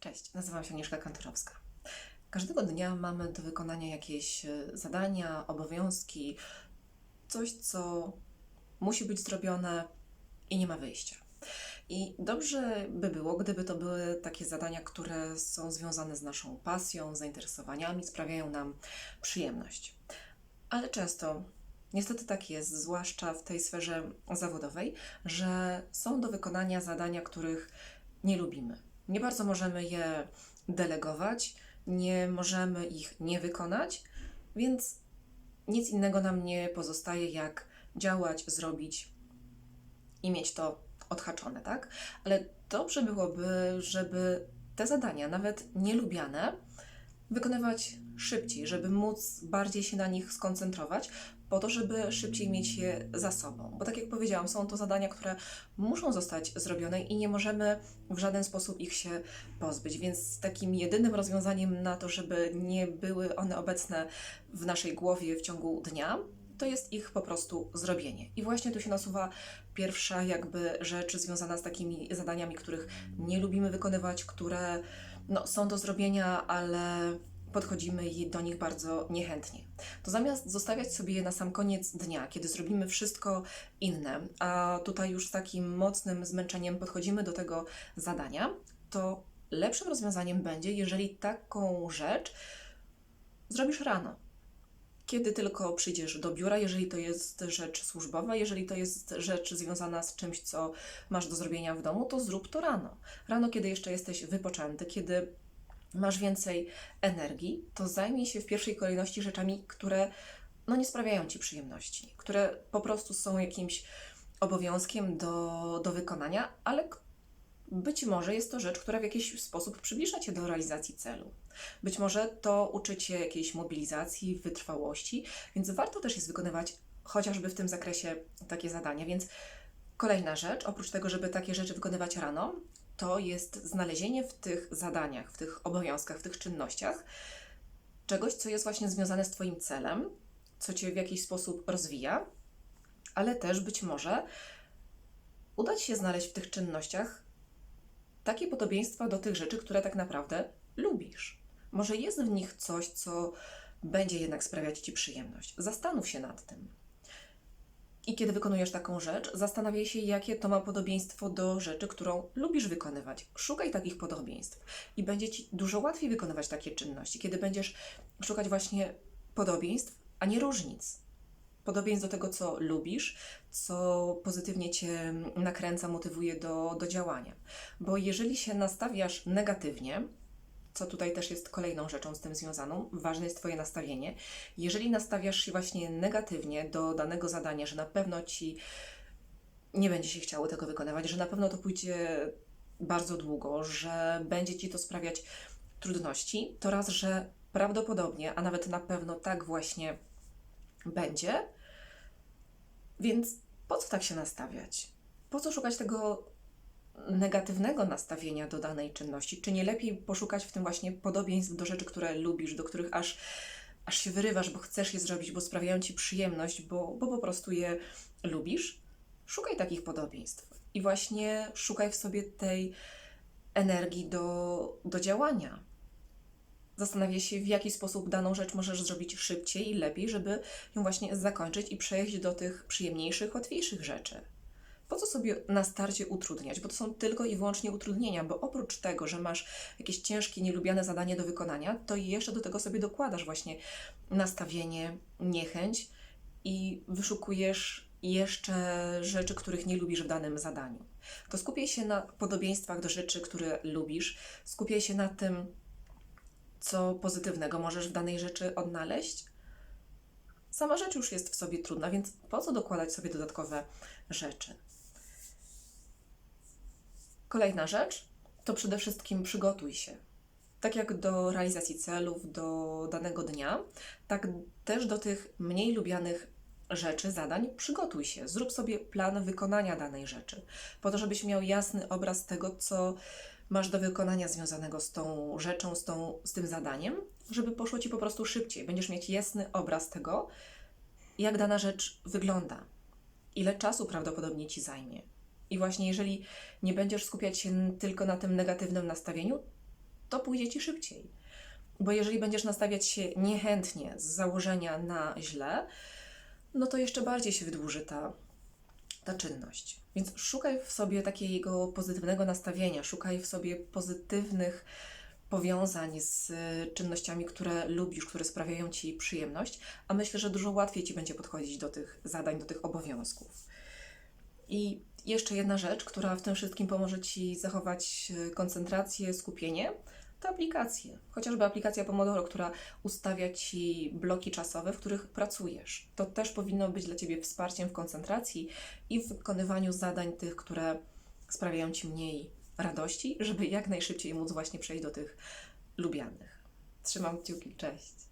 Cześć, nazywam się Agnieszka Kantorowska. Każdego dnia mamy do wykonania jakieś e, zadania, obowiązki, coś, co musi być zrobione i nie ma wyjścia. I dobrze by było, gdyby to były takie zadania, które są związane z naszą pasją, zainteresowaniami, sprawiają nam przyjemność. Ale często, niestety tak jest, zwłaszcza w tej sferze zawodowej, że są do wykonania zadania, których nie lubimy. Nie bardzo możemy je delegować, nie możemy ich nie wykonać, więc nic innego nam nie pozostaje, jak działać, zrobić i mieć to odhaczone, tak? Ale dobrze byłoby, żeby te zadania, nawet nielubiane, wykonywać szybciej, żeby móc bardziej się na nich skoncentrować, po to, żeby szybciej mieć je za sobą. Bo tak jak powiedziałam, są to zadania, które muszą zostać zrobione i nie możemy w żaden sposób ich się pozbyć. Więc takim jedynym rozwiązaniem na to, żeby nie były one obecne w naszej głowie w ciągu dnia, to jest ich po prostu zrobienie. I właśnie tu się nasuwa pierwsza jakby rzecz związana z takimi zadaniami, których nie lubimy wykonywać, które no, są do zrobienia, ale podchodzimy do nich bardzo niechętnie. To zamiast zostawiać sobie je na sam koniec dnia, kiedy zrobimy wszystko inne, a tutaj już z takim mocnym zmęczeniem podchodzimy do tego zadania, to lepszym rozwiązaniem będzie, jeżeli taką rzecz zrobisz rano. Kiedy tylko przyjdziesz do biura, jeżeli to jest rzecz służbowa, jeżeli to jest rzecz związana z czymś, co masz do zrobienia w domu, to zrób to rano. Rano, kiedy jeszcze jesteś wypoczęty, kiedy masz więcej energii, to zajmij się w pierwszej kolejności rzeczami, które no, nie sprawiają ci przyjemności, które po prostu są jakimś obowiązkiem do, do wykonania, ale być może jest to rzecz, która w jakiś sposób przybliża cię do realizacji celu. Być może to uczy cię jakiejś mobilizacji, wytrwałości, więc warto też jest wykonywać chociażby w tym zakresie takie zadania. Więc kolejna rzecz, oprócz tego, żeby takie rzeczy wykonywać rano, to jest znalezienie w tych zadaniach, w tych obowiązkach, w tych czynnościach czegoś, co jest właśnie związane z Twoim celem, co Cię w jakiś sposób rozwija, ale też być może uda Ci się znaleźć w tych czynnościach takie podobieństwa do tych rzeczy, które tak naprawdę lubisz. Może jest w nich coś, co będzie jednak sprawiać Ci przyjemność. Zastanów się nad tym. I kiedy wykonujesz taką rzecz, zastanawiaj się, jakie to ma podobieństwo do rzeczy, którą lubisz wykonywać. Szukaj takich podobieństw i będzie ci dużo łatwiej wykonywać takie czynności, kiedy będziesz szukać właśnie podobieństw, a nie różnic. Podobieństw do tego, co lubisz, co pozytywnie cię nakręca, motywuje do, do działania. Bo jeżeli się nastawiasz negatywnie, co tutaj też jest kolejną rzeczą z tym związaną, ważne jest Twoje nastawienie. Jeżeli nastawiasz się właśnie negatywnie do danego zadania, że na pewno Ci nie będzie się chciało tego wykonywać, że na pewno to pójdzie bardzo długo, że będzie Ci to sprawiać trudności, to raz, że prawdopodobnie, a nawet na pewno tak właśnie będzie, więc po co tak się nastawiać? Po co szukać tego negatywnego nastawienia do danej czynności? Czy nie lepiej poszukać w tym właśnie podobieństw do rzeczy, które lubisz, do których aż, aż się wyrywasz, bo chcesz je zrobić, bo sprawiają ci przyjemność, bo, bo po prostu je lubisz? Szukaj takich podobieństw i właśnie szukaj w sobie tej energii do, do działania. Zastanawiaj się, w jaki sposób daną rzecz możesz zrobić szybciej i lepiej, żeby ją właśnie zakończyć i przejść do tych przyjemniejszych, łatwiejszych rzeczy. Po co sobie na starcie utrudniać? Bo to są tylko i wyłącznie utrudnienia, bo oprócz tego, że masz jakieś ciężkie, nielubiane zadanie do wykonania, to jeszcze do tego sobie dokładasz właśnie nastawienie, niechęć i wyszukujesz jeszcze rzeczy, których nie lubisz w danym zadaniu. To skupiaj się na podobieństwach do rzeczy, które lubisz, skupiaj się na tym, co pozytywnego możesz w danej rzeczy odnaleźć. Sama rzecz już jest w sobie trudna, więc po co dokładać sobie dodatkowe rzeczy? Kolejna rzecz to przede wszystkim przygotuj się. Tak jak do realizacji celów, do danego dnia, tak też do tych mniej lubianych rzeczy, zadań, przygotuj się. Zrób sobie plan wykonania danej rzeczy, po to, żebyś miał jasny obraz tego, co masz do wykonania związanego z tą rzeczą, z, tą, z tym zadaniem, żeby poszło ci po prostu szybciej. Będziesz mieć jasny obraz tego, jak dana rzecz wygląda, ile czasu prawdopodobnie ci zajmie. I właśnie jeżeli nie będziesz skupiać się tylko na tym negatywnym nastawieniu, to pójdzie ci szybciej. Bo jeżeli będziesz nastawiać się niechętnie z założenia na źle, no to jeszcze bardziej się wydłuży ta, ta czynność. Więc szukaj w sobie takiego pozytywnego nastawienia, szukaj w sobie pozytywnych powiązań z y, czynnościami, które lubisz, które sprawiają ci przyjemność, a myślę, że dużo łatwiej ci będzie podchodzić do tych zadań, do tych obowiązków. I jeszcze jedna rzecz, która w tym wszystkim pomoże ci zachować y, koncentrację, skupienie, to aplikacje. Chociażby aplikacja Pomodoro, która ustawia ci bloki czasowe, w których pracujesz. To też powinno być dla ciebie wsparciem w koncentracji i w wykonywaniu zadań tych, które sprawiają ci mniej radości, żeby jak najszybciej móc właśnie przejść do tych lubianych. Trzymam kciuki, cześć.